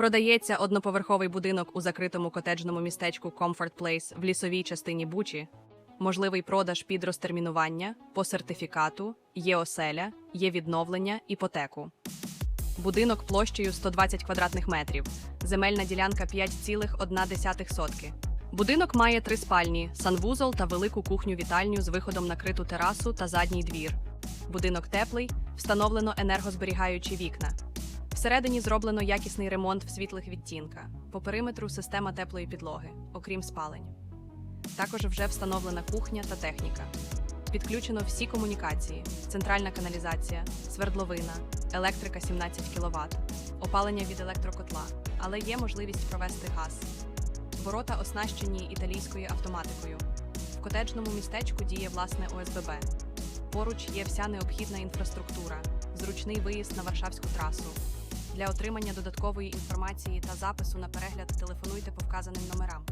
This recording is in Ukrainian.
Продається одноповерховий будинок у закритому котеджному містечку Comfort Place в лісовій частині Бучі. Можливий продаж під розтермінування, по сертифікату, є оселя, є відновлення, іпотеку. Будинок площею 120 квадратних метрів. Земельна ділянка 5,1 сотки. Будинок має три спальні, санвузол та велику кухню-вітальню з виходом на криту терасу та задній двір. Будинок теплий, встановлено енергозберігаючі вікна. Всередині зроблено якісний ремонт в світлих відтінках. По периметру система теплої підлоги, окрім спалень. Також вже встановлена кухня та техніка. Підключено всі комунікації: центральна каналізація, свердловина, електрика 17 кВт, опалення від електрокотла, але є можливість провести газ. Ворота оснащені італійською автоматикою. В котеджному містечку діє власне ОСББ. Поруч є вся необхідна інфраструктура, зручний виїзд на Варшавську трасу. Для отримання додаткової інформації та запису на перегляд телефонуйте по вказаним номерам.